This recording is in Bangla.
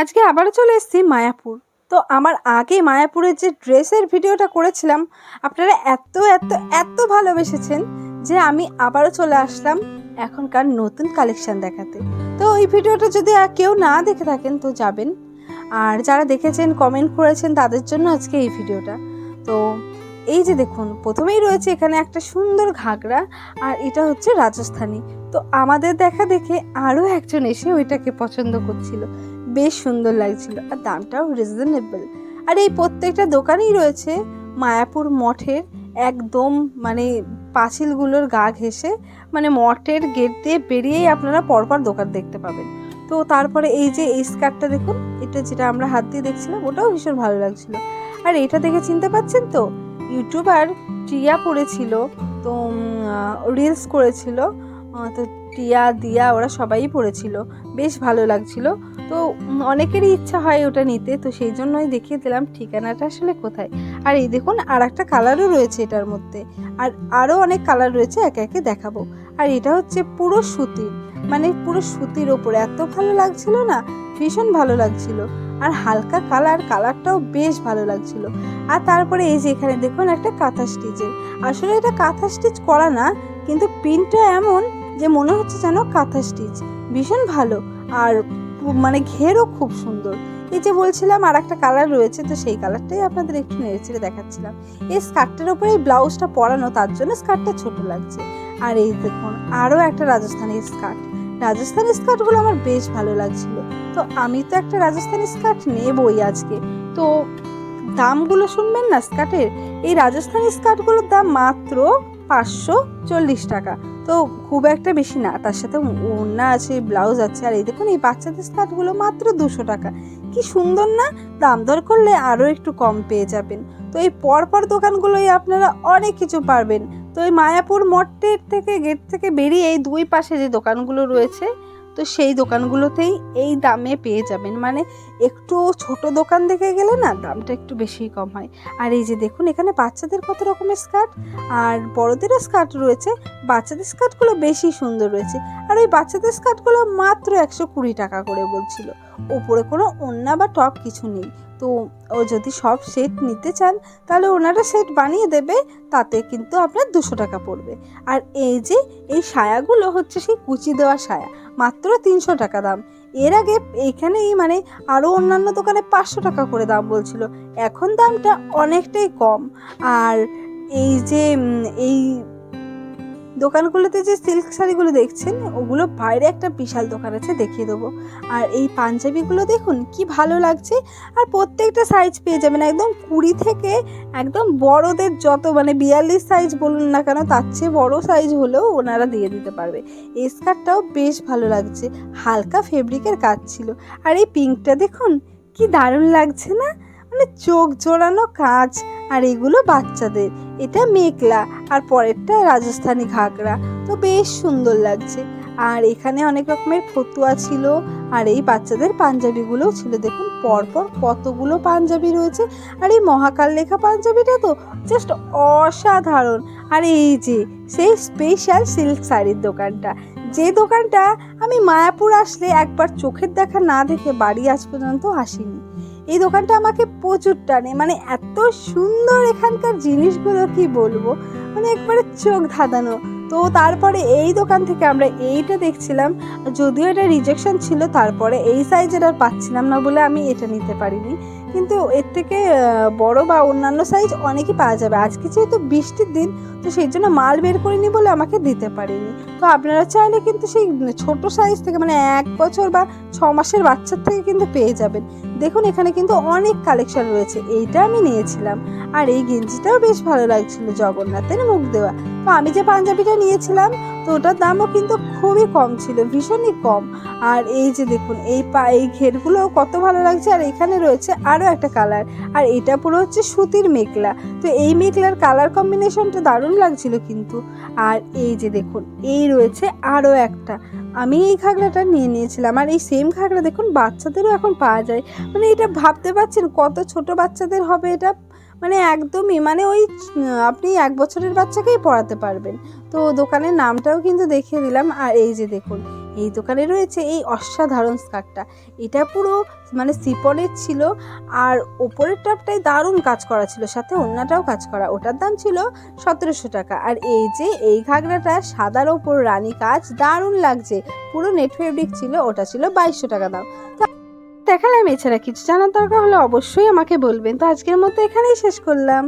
আজকে আবারও চলে এসেছি মায়াপুর। তো আমার আগে মায়াপুরের যে ড্রেসের ভিডিওটা করেছিলাম, আপনারা এত এত এত ভালোবেসেছেন যে আমি আবারও চলে আসলাম এখনকার নতুন কালেকশন দেখাতে। তো ওই ভিডিওটা যদি কেউ না দেখে থাকেন তো যাবেন। আর যারা দেখেছেন কমেন্ট করেছেন, তাদের জন্য আজকে এই ভিডিওটা। তো এই যে দেখুন, প্রথমেই রয়েছে এখানে একটা সুন্দর ঘাগরা, আর এটা হচ্ছে রাজস্থানী। তো আমাদের দেখা দেখে আরও একজন এসে ওইটাকে পছন্দ করছিল। বেশ সুন্দর লাগছিল আর দামটাও রিজনেবল আর এই প্রত্যেকটা দোকানেই রয়েছে মায়াপুর মঠের একদম মানে পাঁচিলগুলোর গা ঘেঁষে মানে মঠের গেট দিয়ে বেরিয়েই আপনারা পরপর দোকান দেখতে পাবেন। তো তারপরে এই যে এই স্কার্টটা দেখুন, এটা যেটা আমরা হাত দিয়ে দেখছিলাম, ওটাও ভীষণ ভালো লাগছিল। আর এটা দেখে চিনতে পাচ্ছেন তো, ইউটিউবার টিয়া পড়েছিল, তো রিলস করেছিল তো টিয়া, দিয়া, ওরা সবাই পড়েছিল। বেশ ভালো লাগছিল। তো অনেকেরই ইচ্ছা হয় ওটা নিতে, তো সেই জন্যই দেখিয়ে দিলাম ঠিকানাটা আসলে কোথায়। আর এই দেখুন আর একটা কালারও রয়েছে এটার মধ্যে। আর আরও অনেক কালার রয়েছে, একে একে দেখাবো। আর এটা হচ্ছে পুরো সুতির মানে পুরো সুতির ওপরে। এত ভালো লাগছিল না? ভীষণ ভালো লাগছিল। আর হালকা কালার কালারটাও বেশ ভালো লাগছিল। আর তারপরে এই যে এখানে দেখুন একটা কাঁথা স্টিচের আসলে এটা কাঁথা স্টিচ করা না, কিন্তু প্রিন্টটা এমন যে মনে হচ্ছে যেন কাঁথা স্টিচ। ভীষণ ভালো। আর মানে ঘেরও খুব সুন্দর। এই যে বলছিলাম আর একটা কালার রয়েছে, তো সেই কালারটাই আপনাদের একটু নেড়ে চেড়ে দেখাচ্ছিলাম। এই স্কার্টটার উপরে এই ব্লাউজটা পরানো, তার জন্য স্কার্টটা ছোট লাগছে। আর এই দেখুন, আরও একটা রাজস্থানি স্কার্ট। রাজস্থানি স্কার্টগুলো আমার বেশ ভালো লাগছিল। তো আমি তো একটা রাজস্থানি স্কার্ট নেবই আজকে। তো দামগুলো শুনবেন না স্কার্টের? এই রাজস্থানি স্কার্টগুলোর দাম মাত্র পাঁচশো চল্লিশ টাকা। তো খুব একটা বেশি না। তার সাথে ওড়না আছে, ব্লাউজ আছে। আর এই দেখুন, এই বাচ্চাদের স্কার্টগুলো মাত্র দুশো টাকা। কি সুন্দর না? দাম দর করলে আরও একটু কম পেয়ে যাবেন। তো এই পরপর দোকানগুলোই আপনারা অনেক কিছু পারবেন। তো এই মায়াপুর মঠের থেকে, গেট থেকে বেরিয়ে এই দুই পাশে যে দোকানগুলো রয়েছে তো সেই দোকানগুলোতেই এই দামে পেয়ে যাবেন। মানে একটু ছোট দোকান দেখে গেলে না দামটা একটু বেশিই কম হয়। আর এই যে দেখুন, এখানে বাচ্চাদের কত রকমের স্কার্ট আর বড়দেরও স্কার্ট রয়েছে, বাচ্চাদের স্কার্টগুলো বেশি সুন্দর রয়েছে। আর ওই বাচ্চাদের স্কার্টগুলো মাত্র একশো কুড়ি টাকা করে বলছিল। ওপরে কোনো ওড়না বা টপ কিছু নেই। তো ও যদি সব সেট নিতে চান, তাহলে ওনারা সেট বানিয়ে দেবে, তাতে কিন্তু আপনার দুশো টাকা পড়বে। আর এই যে, এই সায়াগুলো হচ্ছে সেই কুচি দেওয়া সায়া। মাত্র তিনশো টাকা দাম। এর আগে এইখানেই মানে আরও অন্যান্য দোকানে পাঁচশো টাকা করে দাম বলছিল। এখন দামটা অনেকটাই কম। আর এই যে এই দোকানগুলোতে যে সিল্ক শাড়িগুলো দেখছেন, ওগুলো বাইরে একটা বিশাল দোকান আছে, দেখিয়ে দেবো। আর এই পাঞ্জাবিগুলো দেখুন, কি ভালো লাগছে। আর প্রত্যেকটা সাইজ পেয়ে যাবেন, একদম কুড়ি থেকে একদম বড়দের যত মানে বিয়াল্লিশ সাইজ বলুন না কেন, তার চেয়ে বড় সাইজ হলেও ওনারা দিয়ে দিতে পারবে। এই স্কার্টটাও বেশ ভালো লাগছে, হালকা ফেব্রিকের কাজ ছিল। আর এই পিঙ্কটা দেখুন, কি দারুণ লাগছে না? মানে চোখ জোড়ানো কাজ, আর এগুলো বাচ্চাদের। এটা মেঘলা, আর পরেরটা রাজস্থানি ঘাগরা। তো বেশ সুন্দর লাগছে। আর এখানে অনেক রকমের ফতুয়া ছিল, আর এই বাচ্চাদের পাঞ্জাবিগুলোও ছিল। দেখুন, পরপর কতগুলো পাঞ্জাবি রয়েছে। আর এই মহাকাল লেখা পাঞ্জাবিটা তো জাস্ট অসাধারণ। আর এই যে, সেই স্পেশাল সিল্ক শাড়ির দোকানটা। যে দোকানটা আমি মায়াপুর আসলে একবার চোখের দেখা না দেখে বাড়ি আজ পর্যন্ত আসিনি। এই দোকানটা আমাকে প্রচুর টানে। মানে এত সুন্দর এখানকার জিনিসগুলো, কি বলব? মানে একবারে চোখ ধাঁধানো। তো তারপরে এই দোকান থেকে আমরা এইটা দেখছিলাম। যদিও এটা রিজেকশন ছিল, তারপরে এই সাইজের আর পাচ্ছিলাম না বলে আমি এটা নিতে পারিনি। কিন্তু এর থেকে বড় বা অন্যান্য সাইজ অনেকই পাওয়া যাবে। আজকে যেহেতু বৃষ্টির দিন, তো সেই জন্য মাল বের করিনি বলে আমাকে দিতে পারিনি। তো আপনারা চাইলে কিন্তু সেই ছোট সাইজ থেকে মানে এক বছর বা ছ মাসের বাচ্চার থেকে কিন্তু পেয়ে যাবেন। দেখুন, এখানে কিন্তু অনেক কালেকশন রয়েছে। এইটা আমি নিয়েছিলাম। আর এই গেঞ্জিটাও বেশ ভালো লাগছিল জগন্নাথের মুখ দেওয়া। তো আমি যে পাঞ্জাবিটা নিয়েছিলাম, তো ওটার দামও কিন্তু খুবই কম ছিল, ভীষণই কম। আর এই যে দেখুন, এই পা, এই ঘেরগুলো কত ভালো লাগছে। আর এখানে রয়েছে আরও একটা কালার আর এটা পুরো হচ্ছে সুতির মেঘলা তো এই মেঘলার কালার কম্বিনেশনটা দারুণ লাগছিল কিন্তু। আর এই যে দেখুন, এই রয়েছে আরও একটা। আমি এই ঘাগড়াটা নিয়ে নিয়েছিলাম। আর এই সেম ঘাগড়া দেখুন, বাচ্চাদেরও এখন পাওয়া যায়। মানে এটা ভাবতে পারছেন কত ছোট বাচ্চাদের হবে এটা? মানে একদমই মানে ওই আপনি এক বছরের বাচ্চাকেই পড়াতে পারবেন। তো দোকানের নামটাও কিন্তু দেখিয়ে দিলাম। আর এই যে দেখুন, এই দোকানে রয়েছে এই অসাধারণ স্কার্টটা। এটা পুরো মানে সিপলের ছিল আর ওপরের টপটাই দারুণ কাজ করা ছিল, সাথে অন্যটাও কাজ করা। ওটার দাম ছিল সতেরোশো টাকা। আর এই যে, এই ঘাগরাটা সাদার ওপর রানী কাজ, দারুণ লাগছে। পুরো নেট ফেব্রিক ছিল, ওটা ছিল বাইশশো টাকা দাম। দেখালাম এছাড়া কিছু জানার দরকার হলে অবশ্যই আমাকে বলবেন। তো আজকের মতো এখানেই শেষ করলাম।